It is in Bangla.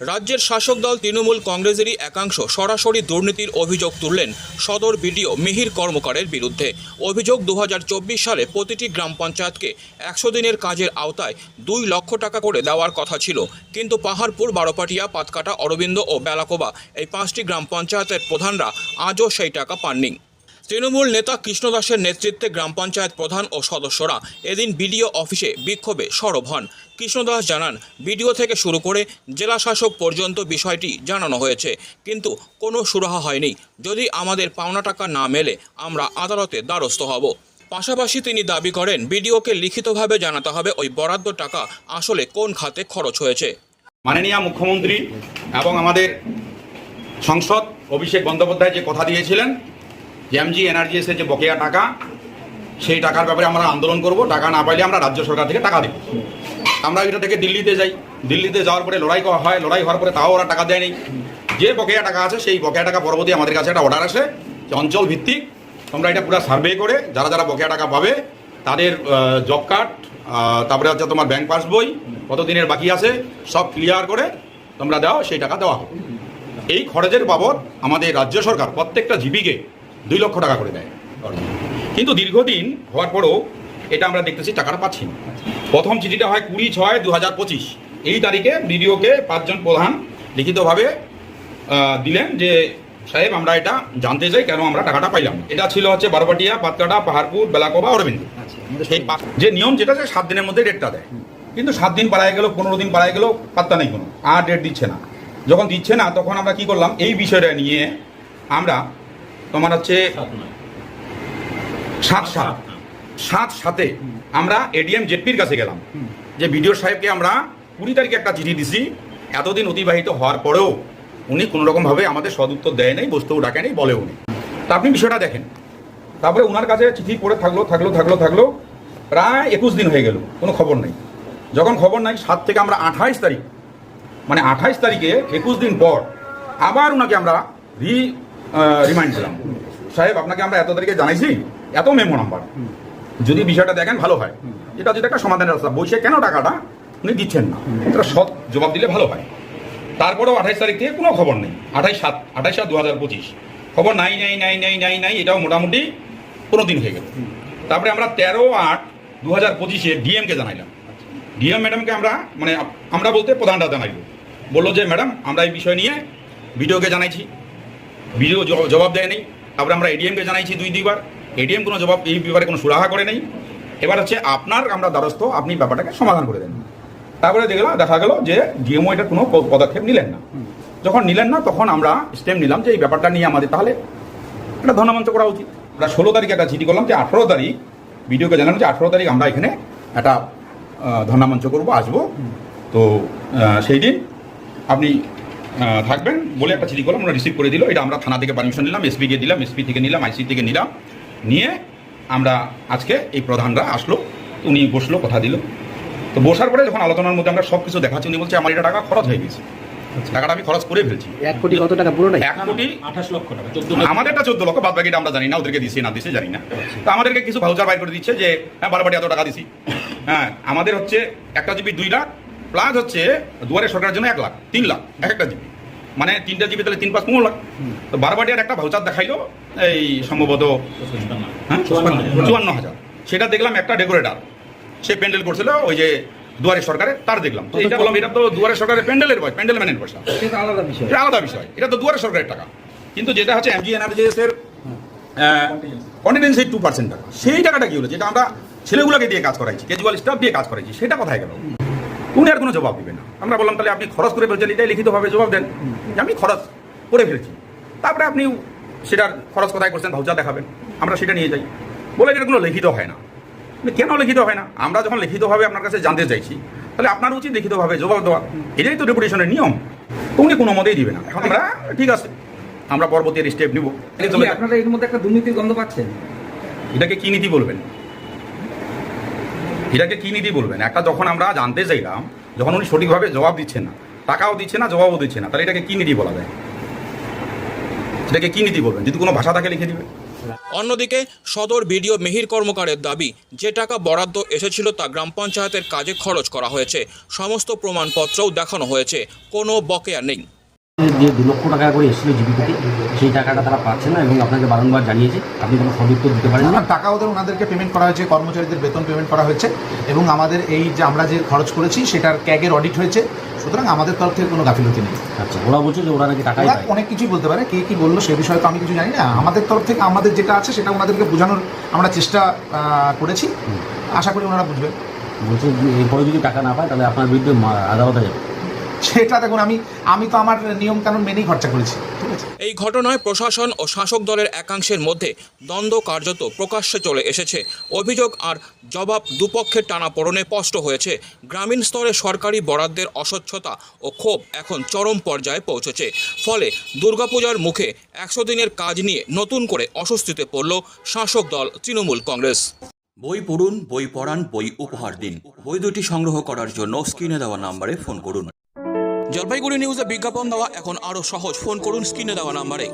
রাজ্যের শাসক দল তৃণমূল কংগ্রেসেরই একাংশ সরাসরি দুর্নীতির অভিযোগ তুললেন সদর বিডিও মিহির কর্মকারের বিরুদ্ধে। অভিযোগ দু হাজার চব্বিশ সালে প্রতিটি গ্রাম পঞ্চায়েতকে একশো দিনের কাজের আওতায় দুই লক্ষ টাকা করে দেওয়ার কথা ছিল। কিন্তু পাহাড়পুর, বারোপাটিয়া, পাতকাটা, অরবিন্দ ও বেলাকোবা এই পাঁচটি গ্রাম পঞ্চায়েতের প্রধানরা আজও সেই টাকা পাননি। তৃণমূল নেতা কৃষ্ণ দাসের নেতৃত্বে গ্রাম পঞ্চায়েত প্রধান ও সদস্যরা এদিন বিডিও অফিসে বিক্ষোভে সরব হন। কৃষ্ণ দাস জানান, বিডিও থেকে শুরু করে জেলা শাসক পর্যন্ত বিষয়টি জানানো হয়েছে, কিন্তু কোনো সুরাহা হয়নি। যদি আমাদের পাওনা টাকা না মেলে, আমরা আদালতে দ্বারস্থ হব। পাশাপাশি তিনি দাবি করেন, বিডিওকে লিখিতভাবে জানাতে হবে ওই বরাদ্দ টাকা আসলে কোন খাতে খরচ হয়েছে। মাননীয় মুখ্যমন্ত্রী এবং আমাদের সংসদ অভিষেক বন্দ্যোপাধ্যায় যে কথা দিয়েছিলেন এমজি এনার্জিএসের যে বকেয়া টাকা, সেই টাকার ব্যাপারে আমরা আন্দোলন করব। টাকা না পাইলে আমরা রাজ্য সরকার থেকে টাকা দেব। আমরা এটা থেকে দিল্লিতে যাই। দিল্লিতে যাওয়ার পরে লড়াই করা হয়। লড়াই হওয়ার পরে তাও ওরা টাকা দেয়নি। যে বকেয়া টাকা আছে, সেই বকেয়া টাকা পরবর্তী আমাদের কাছে একটা অর্ডার আসে যে অঞ্চল ভিত্তিক। তোমরা এটা পুরো সার্ভে করে, যারা যারা বকেয়া টাকা পাবে, তাদের জব কার্ড তারপরে হচ্ছে তোমার ব্যাংক পাসবই কত দিনের বাকি আছে, সব ক্লিয়ার করে তোমরা দাও, সেই টাকা দেওয়া হবে। এই খরচের বাবদ আমাদের রাজ্য সরকার প্রত্যেকটা জিবিকে দুই লক্ষ টাকা করে দেয় কিন্তু দীর্ঘদিন হওয়ার পরেও এটা আমরা দেখতেছি টাকাটা পাচ্ছি না। প্রথম চিঠিটা হয় কুড়ি ছয় দু হাজার পঁচিশ। এই তারিখে বিডিওকে পাঁচজন প্রধান লিখিতভাবে দিলেন যে সাহেব আমরা এটা জানতে চাই কেন আমরা টাকাটা পাইলাম এটা ছিল হচ্ছে বারবাটিয়া পাতকাটা পাহাড়পুর বেলাকোবা অরবিন্দ। সেই যে নিয়ম যেটা আছে সাত দিনের মধ্যে ডেটটা দেয়। কিন্তু সাত দিন পাড়ায় গেল পনেরো দিন পাড়ায় গেল পাত্তা নেই কোনো। আর ডেট দিচ্ছে না। যখন দিচ্ছে না তখন আমরা কি করলাম? এই বিষয়টা নিয়ে আমরা তোমার হচ্ছে সাত সাত। সাত সাথে আমরা এডিএম জেপির কাছে গেলাম। যে বিডিও সাহেবকে আমরা কুড়ি তারিখে একটা চিঠি দিছি। এতদিন অতিবাহিত হওয়ার পরেও উনি কোনো রকমভাবে আমাদের সদুত্তর দেয় নাই, বসতেও ডাকে নাই বলে উনি তা আপনি বিষয়টা দেখেন। তারপরে ওনার কাছে চিঠি পড়ে থাকল থাকল থাকল থাকল। প্রায় একুশ দিন হয়ে গেল, কোনো খবর নেই। যখন খবর নাই, সাত থেকে আমরা আঠাইশ তারিখ মানে আঠাইশ তারিখে একুশ দিন পর আবার ওনাকে আমরা রি রিমাইন্ড দিলাম সাহেব, আপনাকে আমরা এত তারিখে জানাইছি, এত মেমো নাম্বার যদি বিষয়টা দেখেন, ভালো হয়। এটা যদি একটা সমাধানের রাস্তা বসে কেন টাকাটা? উনি দিচ্ছেন না। এটা সৎ জবাব দিলে ভালো হয়। তারপরেও আঠাইশ তারিখ থেকে কোনো খবর নেই। আঠাইশ সাত আঠাইশ সাত দু হাজার পঁচিশ। খবর নাই নাই নাই নাই নাই নাই, এটাও মোটামুটি পনেরো দিন হয়ে গেল। তারপরে আমরা তেরো আট দু হাজার পঁচিশে ডিএমকে জানাইলাম। ডিএম ম্যাডামকে আমরা মানে আমরা বলতে প্রধানটা জানাইল। বলল যে, ম্যাডাম, আমরা এই বিষয় নিয়ে ভিডিওকে জানাইছি। ভিডিও জ- জবাব দেয় নেই। তারপরে আমরা এডিএমকে জানাইছি দুই দুইবার। এডিএম কোনো জবাব এই ব্যাপারে কোনো সুরাহা করে নেই। এবার হচ্ছে আপনার আমরা দ্বারস্থ আপনি ব্যাপারটাকে সমাধান করে দেন। তারপরে দেখলাম দেখা গেল যে ডিএমও এটা কোনো পদক্ষেপ নিলেন না। যখন নিলেন না তখন আমরা স্টেপ নিলাম যে এই ব্যাপারটা নিয়ে আমাদের তাহলে একটা ধর্ণামঞ্চ করা উচিত। আমরা ষোলো তারিখে একটা চিঠি করলাম যে আঠেরো তারিখ ভিডিওকে জানালাম যে আঠেরো তারিখ আমরা এখানে একটা আহ, করব আসব। তো সেই দিন আপনি থাকবেন বলে একটা চিঠি করলাম আমরা রিসিভ করে দিল। এটা আমরা থানা থেকে পারমিশন নিলাম এসপিকে দিলাম এসপি থেকে নিলাম আইসি থেকে নিলাম। নিয়ে আমরা আজকে এই প্রধানরা আসলো উনি বসল কথা দিল। তো বসার পরে যখন আলোচনার মধ্যে আমরা সব কিছু দেখাচ্ছি উনি বলছে আমার এটা টাকা খরচ হয়ে গেছে। টাকাটা আমি খরচ করে ফেলছি। এক কোটি কত টাকা? পুরোটাই এক কোটি আঠাশ লক্ষ টাকা চোদ্দ আমাদেরটা চোদ্দ লক্ষ বাদ বাকিটা আমরা জানি না ওদেরকে দিচ্ছে না দিচ্ছে জানি না। তো আমাদেরকে কিছু ভাউচার বাইর করে দিচ্ছে যে হ্যাঁ বারবারটি এত টাকা দিছি। হ্যাঁ আমাদের হচ্ছে একটা জিবি দুই লাখ প্লাস হচ্ছে দুয়ারে সরকারের জন্য এক লাখ তিন লাখ এক একটা জিবি। মানে তিনটা জিবি তাহলে তিন পাঁচ পনেরো লাখ। তো বারবাটিয়ার একটা ভাউচার দেখাইলো এই সম্ভবত হ্যাঁ চুয়ান্ন হাজার। সেটা দেখলাম একটা ডেকোরেটার। সে প্যান্ডেল করছিল ওই যে দুয়ারে সরকারে তার দেখলাম। তো এটা বললাম এটা তো দুয়ারে সরকারের প্যান্ডেলের বয় প্যান্ডেল ম্যানের পয়সা সেটা আলাদা বিষয়। এটা আলাদা বিষয়। এটা তো দুয়ারে সরকারের টাকা। কিন্তু যেটা হচ্ছে এমজি এনার্জিএস এর কন্টিনেন্সি টু পার্সেন্ট টাকা। সেই টাকাটা কি হলো? যেটা আমরা ছেলেগুলোকে দিয়ে কাজ করাইছি কেজুয়াল স্টাফ দিয়ে কাজ করাইছি সেটা কোথায় গেল? উনি আর কোনো জবাব দিবে না। আমরা বললাম তাহলে আপনি খরচ করে ফেলছেন এটাই লিখিতভাবে জবাব দেন। যে আমি খরচ করে ফেলছি। তারপরে আপনি সেটার খরচ কোথায় করছেন ভাউচার দেখাবেন। আমরা সেটা নিয়ে যাই। বলে এটা কোনো লিখিত হয় না। মানে কেন লিখিত হয় না? আমরা যখন লিখিতভাবে আপনার কাছে জানতে চাইছি তাহলে আপনার উচিত লিখিতভাবে জবাব দেওয়া। এটাই তো ডেপুটেশনের নিয়ম। তো উনি কোনো মতেই দিবে না। এখন আমরা ঠিক আছে আমরা পরবর্তী স্টেপ নিব। আপনারা এর মধ্যে একটা দুর্নীতির গন্ধ পাচ্ছেন? এটাকে কি নীতি বলবেন? এটাকে কি নীতি বলবেন? একটা যখন আমরা জানতে চাইলাম যখন উনি সঠিকভাবে জবাব দিচ্ছেন না টাকাও দিচ্ছে না জবাবও দিচ্ছে না তাহলে এটাকে কি নীতি বলা যায়? সেটাকে কি নীতি বলবেন? যদি কোনো ভাষা তাকে লিখে দিবে। অন্যদিকে সদর বিডিও মিহির কর্মকারের দাবি যে টাকা বরাদ্দ এসেছিল তা গ্রাম পঞ্চায়েতের কাজে খরচ করা হয়েছে। সমস্ত প্রমাণপত্রও দেখানো হয়েছে। কোনো বকেয়া নেই। যে দু লক্ষ টাকা করে এসেছিল থেকে সেই টাকাটা তারা পাচ্ছে না এবং আপনাকে বারংবার জানিয়েছে আপনি কোনো সদুত্তর দিতে পারেন না টাকা ওদের ওনাদেরকে পেমেন্ট করা হয়েছে কর্মচারীদের বেতন পেমেন্ট করা হয়েছে এবং আমাদের এই যে আমরা যে খরচ করেছি সেটার ক্যাগের অডিট হয়েছে সুতরাং আমাদের তরফ থেকে কোনো গাফিলতি নেই। আচ্ছা ওরা বলছে যে ওরা নাকি পায় অনেক কিছুই বলতে পারে কে কি বলল সে বিষয়ে তো আমি কিছু জানি না। আমাদের তরফ থেকে আমাদের যেটা আছে সেটা ওনাদেরকে বোঝানোর আমরা চেষ্টা করেছি। আশা করি ওনারা বুঝবে বলছে এরপরে যদি টাকা না পায় তাহলে আপনার বিরুদ্ধে আদালতে যাবে। সেটা দেখুন আমি আমি তো আমার নিয়ম কানুন মেনেই খরচা করেছি ঠিক আছে? এই ঘটনায় প্রশাসন ও শাসক দলের একাংশের মধ্যে দ্বন্দ্ব কার্যত প্রকাশ্যে চলে এসেছে। অভিযোগ আর জবাব দুপক্ষের টানাপোড়েনে স্পষ্ট হয়েছে। গ্রামীণ স্তরে সরকারি বরাদ্দের অস্বচ্ছতা ও ক্ষোভ এখন চরম পর্যায়ে পৌঁছেছে। ফলে দুর্গাপূজার মুখে একশো দিনের কাজ নিয়ে নতুন করে অস্বস্তিতে পড়ল শাসক দল তৃণমূল কংগ্রেস। বই পড়ুন বই পড়ান বই উপহার দিন। বই দুটি সংগ্রহ করার জন্য স্ক্রিনে দেওয়া নম্বরে ফোন করুন। জলপাইগুড়ি নিউজে বিজ্ঞাপন দেওয়া এখন আরও সহজ। ফোন করুন স্ক্রিনে দেওয়া নম্বরে।